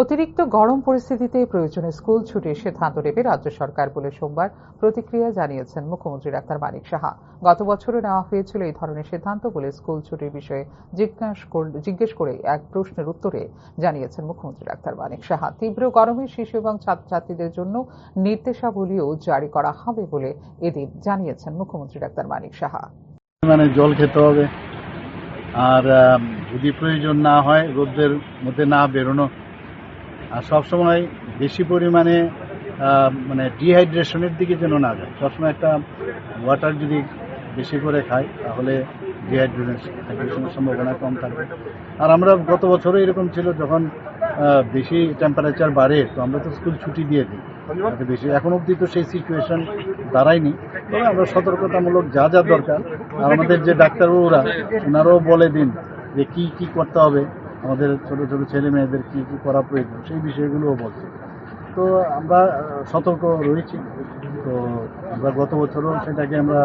অতিরিক্ত গরম পরিস্থিতিতে প্রয়োজনে স্কুল ছুটির সিদ্ধান্ত নেবে রাজ্য সরকার বলে সোমবার প্রতিক্রিয়া জানিয়েছেন মুখ্যমন্ত্রী ডাক্তার মানিক সাহা। গত বছরও নেওয়া হয়েছিল এই ধরনের সিদ্ধান্ত বলে স্কুল ছুটির বিষয়ে জিজ্ঞেস করে এক প্রশ্নের উত্তরে জানিয়েছেন মুখ্যমন্ত্রী ডাক্তার মানিক সাহা। তীব্র গরমে শিশু এবং ছাত্রছাত্রীদের জন্য নির্দেশাবলীও জারি করা হবে বলে এদিন জানিয়েছেন মুখ্যমন্ত্রী ডাক্তার মানিক সাহা। মানে জল খেতে হবে। আর যদি প্রয়োজন না হয়, রোদ্রের মধ্যে না বেরোনো সবসময় বেশি পরিমাণে মানে ডিহাইড্রেশনের দিকে যেন না যায়। সবসময় একটা ওয়াটার যদি বেশি করে খায় তাহলে ডিহাইড্রেশনের সম্ভাবনা কম থাকবে আর আমরা গত বছরও এরকম ছিল যখন বেশি টেম্পারেচার বাড়ে, তো আমরা তো স্কুল ছুটি দিয়ে দিই। বেশি এখন অবধি তো সেই সিচুয়েশন দাঁড়ায়নি। তবে আমরা সতর্কতামূলক যা যা দরকার, আর আমাদের যে ডাক্তারবাবুরা, ওনারাও বলে দিন যে কি কি করতে হবে। আমাদের ছোট ছোট ছেলে মেয়েদের কি কি করা প্রয়োজন, সেই বিষয়গুলোও বলছে। তো আমরা সতর্ক রয়েছি। তো আমরা গত বছরও সেটাকে আমরা